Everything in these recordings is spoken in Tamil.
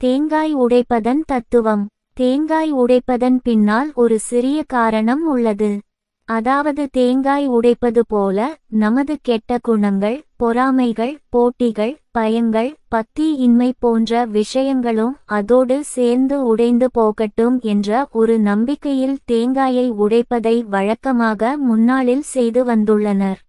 தேங்காய் உடைப்பதன் தத்துவம். தேங்காய் உடைப்பதன் பின்னால் ஒரு சிறிய காரணம் உள்ளது. அதாவது தேங்காய் உடைப்பது போல நமது கெட்ட குணங்கள் பொறாமைகள் போட்டிகள் பயங்கள் பத்தி இன்மை போன்ற விஷயங்களும் அதோடு சேர்ந்து உடைந்து போகட்டும் என்ற ஒரு நம்பிக்கையில் தேங்காயை உடைப்பதை வழக்கமாக முன்னாளில் செய்து வந்துள்ளனர்.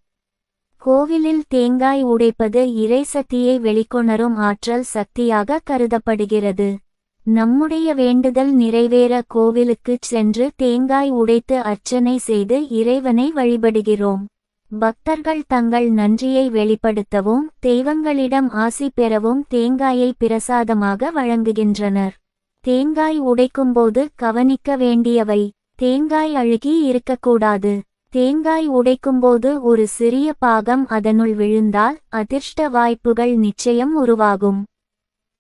கோவிலில் தேங்காய் உடைப்பது இறை சக்தியை வெளிக்கொணரும் ஆற்றல் சக்தியாக கருதப்படுகிறது. நம்முடைய வேண்டுதல் நிறைவேற கோவிலுக்குச் சென்று தேங்காய் உடைத்து அர்ச்சனை செய்து இறைவனை வழிபடுகிறோம். பக்தர்கள் தங்கள் நன்றியை வெளிப்படுத்தவும் தெய்வங்களிடம் ஆசி பெறவும் தேங்காயை பிரசாதமாக வழங்குகின்றனர். தேங்காய் உடைக்கும்போது கவனிக்க வேண்டியவை தேங்காய் அழுகி இருக்கக்கூடாது. தேங்காய் உடைக்கும்போது ஒரு சிறிய பாகம் அதனுள் விழுந்தால் அதிர்ஷ்ட வாய்ப்புகள் நிச்சயம் உருவாகும்.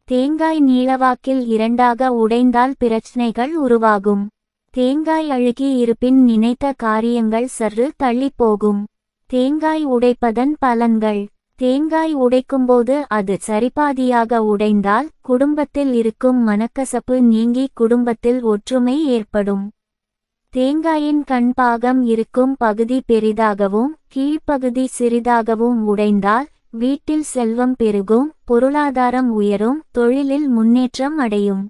தேங்காய் நீளவாக்கில் இரண்டாக உடைந்தால் பிரச்சனைகள் உருவாகும். தேங்காய் அழுகி இருப்பின் நினைத்த காரியங்கள் சற்று தள்ளிப் போகும் தேங்காய் உடைப்பதன் பலன்கள். தேங்காய் உடைக்கும்போது அது சரிபாதியாக உடைந்தால் குடும்பத்தில் இருக்கும் மனக்கசப்பு நீங்கி குடும்பத்தில் ஒற்றுமை ஏற்படும். தேங்காயின் கண்பாகம் இருக்கும் பகுதி பெரிதாகவும் கீழ்ப்பகுதி சிறிதாகவும் உடைந்தால் வீட்டில் செல்வம் பெருகும் பொருளாதாரம் உயரும் தொழிலில் முன்னேற்றம் அடையும்.